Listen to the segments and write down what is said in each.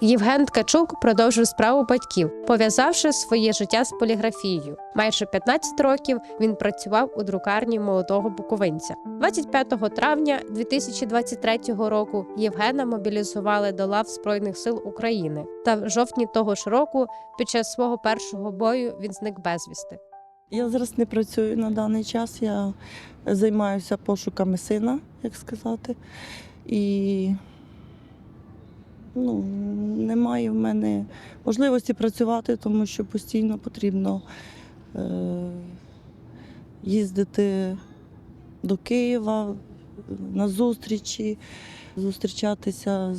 Євген Ткачук продовжив справу батьків, пов'язавши своє життя з поліграфією. Майже 15 років він працював у друкарні молодого буковинця. 25 травня 2023 року Євгена мобілізували до лав Збройних сил України. Та в жовтні того ж року, під час свого першого бою, він зник безвісти. Я зараз не працюю на даний час. Я займаюся пошуками сина, як сказати. І ну, немає в мене можливості працювати, тому що постійно потрібно е, їздити до Києва на зустрічі, зустрічатися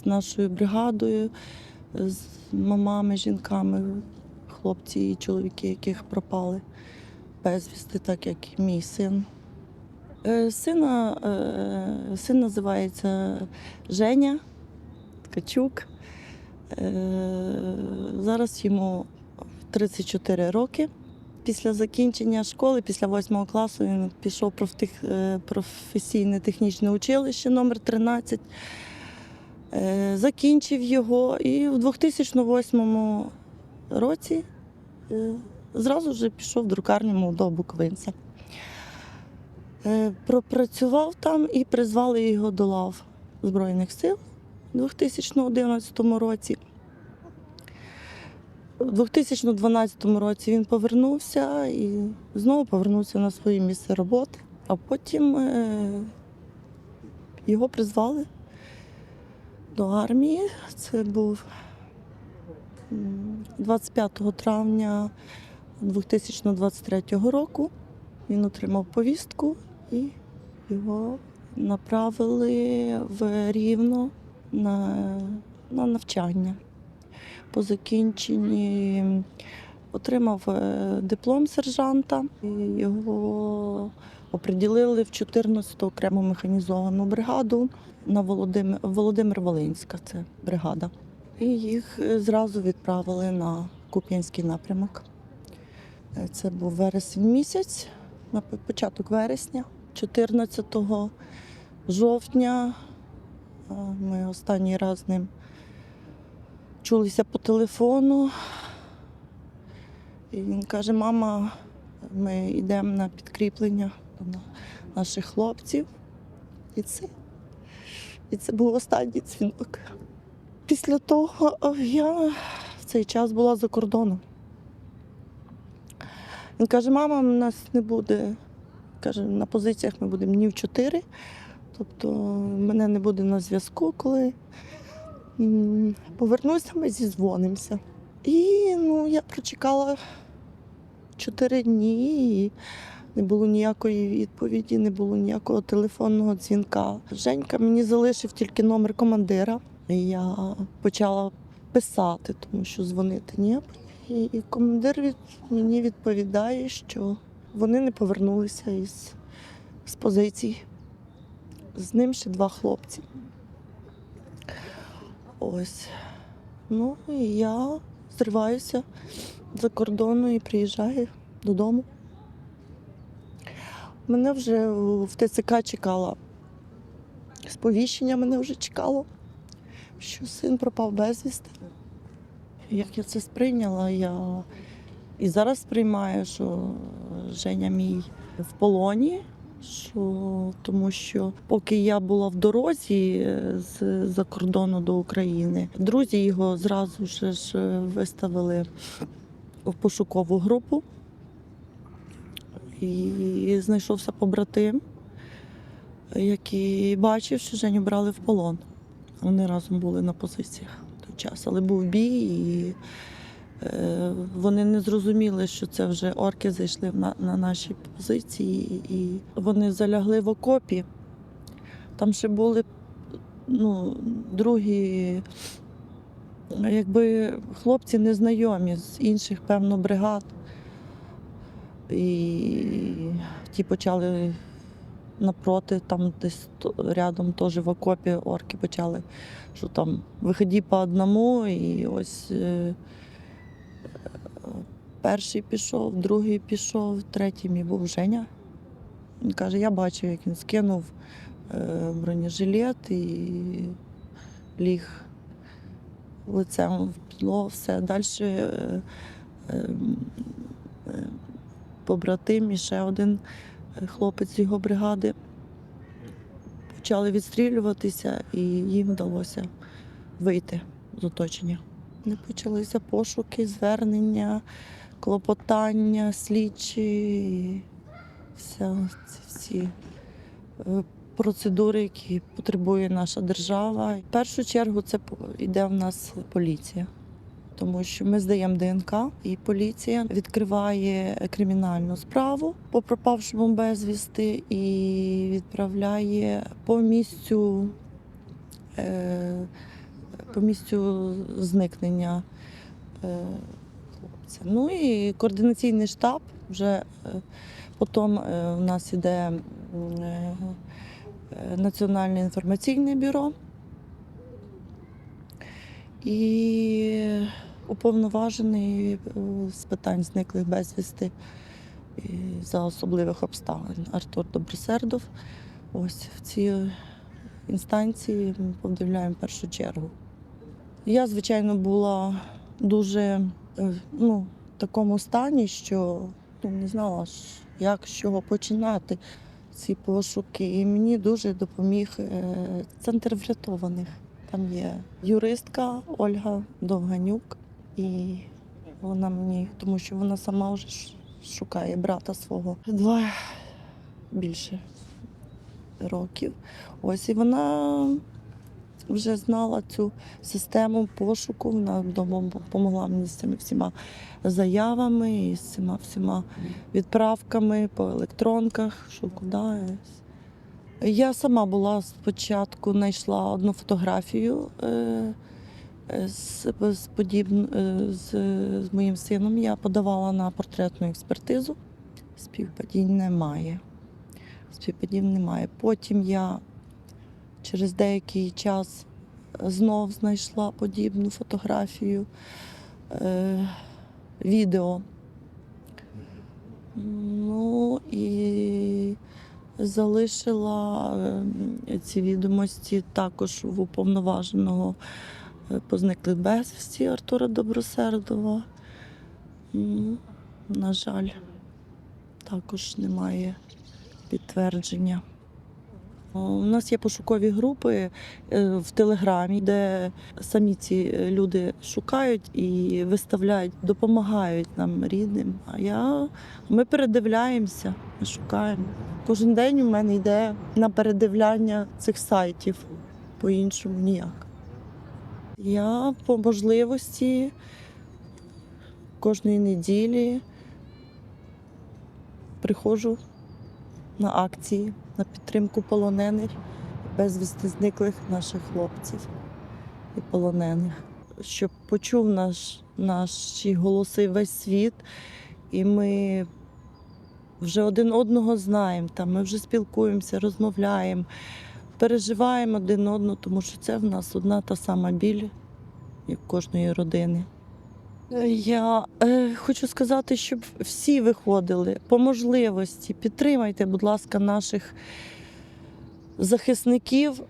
з нашою бригадою, з мамами, жінками, хлопці і чоловіки, яких пропали безвісти, так як і мій син. Е, Сина, е, син називається Женя Ткачук. Е, Зараз йому 34 роки. Після закінчення школи, після 8 класу, він пішов в е, професійне технічне училище номер 13 Е, Закінчив його і в 2008 році зразу ж пішов в друкарню молодого буковинця. Пропрацював там і призвали його до лав Збройних сил у 2011 році. У 2012 році він повернувся і знову повернувся на своє місце роботи, а потім е, його призвали до армії. Це був 25 травня 2023 року. Він отримав повістку і його направили в Рівно на, на навчання. По закінченні отримав е, диплом сержанта. І Його оприділили в 14-ту окрему механізовану бригаду на Володимир, Володимир Волинська, це бригада. І їх е, зразу відправили на Куп'янський напрямок. Е, Це був вересень місяць, на початок вересня, 14 жовтня. Ми останній раз з ним чулися по телефону. І він каже: мама, ми йдемо на підкріплення наших хлопців. І це, і це був останній дзвінок. Після того я в цей час була за кордоном. Він каже, мама, у нас не буде. Каже, на позиціях ми будемо днів чотири. Тобто мене не буде на зв'язку, коли повернуся, ми зізвонимося. І ну, я прочекала чотири дні, і не було ніякої відповіді, не було ніякого телефонного дзвінка. Женька мені залишив тільки номер командира. І я почала писати, тому що дзвонити ні. І, і командир від, мені відповідає, що вони не повернулися із, з позицій. З ним ще два хлопці. Ось. Ну і я зриваюся за кордону і приїжджаю додому. Мене вже в ТЦК чекала. Сповіщення мене вже чекало, що син пропав безвісти. Як я це сприйняла, я і зараз сприймаю, що Женя мій в полоні, що, тому що поки я була в дорозі е, з за кордону до України, друзі його зразу ж ж виставили в пошукову групу. І знайшовся побратим, який бачив, що Женю брали в полон. Вони разом були на позиціях в той час, але був бій, і е, вони не зрозуміли, що це вже орки зайшли на, на наші позиції, і вони залягли в окопі. Там ще були ну, другі, якби хлопці незнайомі з інших, певно, бригад. І ті почали напроти, там десь рядом теж в окопі орки почали, що там виході по одному, і ось е, перший пішов, другий пішов, третій мій був Женя. Він каже, я бачив, як він скинув е, бронежилет і ліг лицем в підлогу, все. Далі е, е, побратим і ще один хлопець його бригади почали відстрілюватися, і їм вдалося вийти з оточення. Не почалися пошуки, звернення, клопотання, слідчі, і вся, ці всі е, процедури, які потребує наша держава. В першу чергу це йде в нас поліція. Тому що ми здаємо ДНК, і поліція відкриває кримінальну справу по пропавшому безвісти і відправляє по місцю, е, по місцю зникнення е, хлопця. Ну і координаційний штаб вже е, потім е, у нас іде е, Національне інформаційне бюро. І уповноважений з питань зниклих безвісти за особливих обставин Артур Добросердов. Ось в ці інстанції ми повідомляємо в першу чергу. Я, звичайно, була дуже ну, в такому стані, що ну, не знала, як з чого починати ці пошуки. І мені дуже допоміг е, центр врятованих. Там є юристка Ольга Довганюк, і вона мені, тому що вона сама вже шукає брата свого два більше років. Ось і вона вже знала цю систему пошуку. Вона допомогла мені з цими всіма заявами і з цими всіма відправками по електронках, що куди. Я сама була спочатку, знайшла одну фотографію е, е, з, з, е, з, з моїм сином. Я подавала на портретну експертизу. Співпадінь немає. Співпадінь немає. Потім я через деякий час знов знайшла подібну фотографію, е, відео. Ну і залишила е, ці відомості також в уповноваженого е, по зниклих безвісті Артура Добросердова. Ну, На жаль, також немає підтвердження. У нас є пошукові групи е, в Телеграмі, де самі ці люди шукають і виставляють, допомагають нам рідним. А я ми передивляємося, ми шукаємо. Кожен день у мене йде на передивляння цих сайтів, по-іншому ніяк. Я по можливості кожної неділі приходжу на акції на підтримку полонених, безвісти зниклих наших хлопців і полонених. Щоб почув наш, наші голоси весь світ, і ми вже один одного знаємо, там, ми вже спілкуємося, розмовляємо, переживаємо один одного, тому що це в нас одна та сама біль, як кожної родини. Я е, хочу сказати, щоб всі виходили по можливості. Підтримайте, будь ласка, наших захисників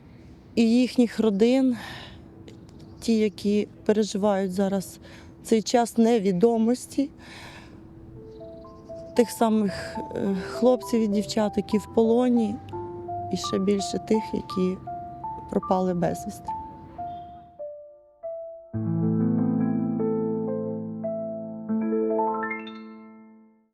і їхніх родин, ті, які переживають зараз цей час невідомості, тих самих е, хлопців і дівчат, які в полоні, і ще більше тих, які пропали безвісти.